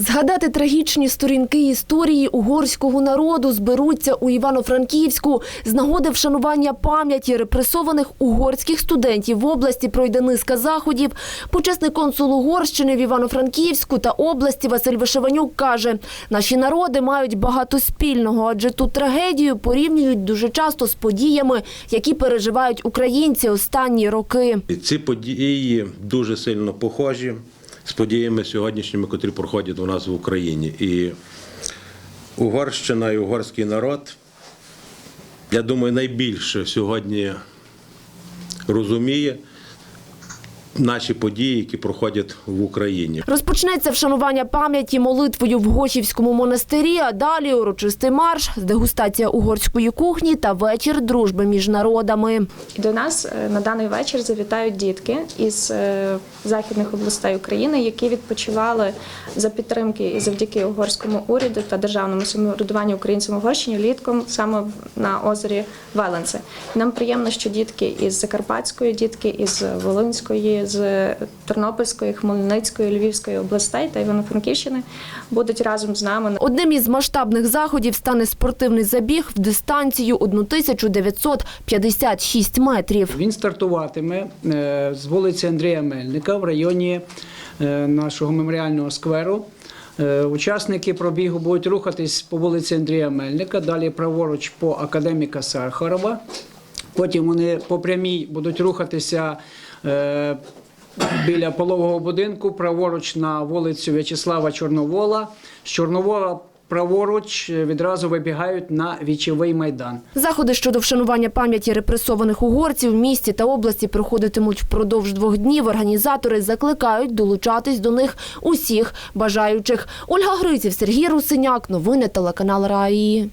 Згадати трагічні сторінки історії угорського народу зберуться у Івано-Франківську. З нагоди вшанування пам'яті репресованих угорських студентів в області пройде низка заходів. Почесний консул Угорщини в Івано-Франківську та області Василь Вишиванюк каже, наші народи мають багато спільного, адже ту трагедію порівнюють дуже часто з подіями, які переживають українці останні роки. Ці події дуже сильно похожі з подіями сьогоднішніми, котрі проходять у нас в Україні. І Угорщина і угорський народ, я думаю, найбільше сьогодні розуміє наші події, які проходять в Україні. Розпочнеться вшанування пам'яті молитвою в Гошівському монастирі, а далі урочистий марш, дегустація угорської кухні та вечір дружби між народами. До нас е, на даний вечір завітають дітки із е, західних областей України, які відпочивали за підтримки і завдяки угорському уряду та державному самоврядуванню українцям Угорщині літком саме на озері Веленце. Нам приємно, що дітки із Закарпатської, дітки із Волинської, з Тернопільської, Хмельницької, Львівської областей та Івано-Франківщини будуть разом з нами Одним із масштабних заходів стане спортивний забіг в дистанцію 1956 метрів. Він стартуватиме е, з вулиці Андрія Мельника в районі е, нашого меморіального скверу. Е, Учасники пробігу будуть рухатись по вулиці Андрія Мельника, далі праворуч по академіка Сахарова. Потім вони по прямій будуть рухатися біля полового будинку, праворуч на вулицю В'ячеслава Чорновола. З Чорновола праворуч е, відразу вибігають на вічовий майдан. Заходи щодо вшанування пам'яті репресованих угорців в місті та області проходитимуть впродовж двох днів. Організатори закликають долучатись до них усіх бажаючих. Ольга Гриців, Сергій Русиняк. Новини телеканал Раї.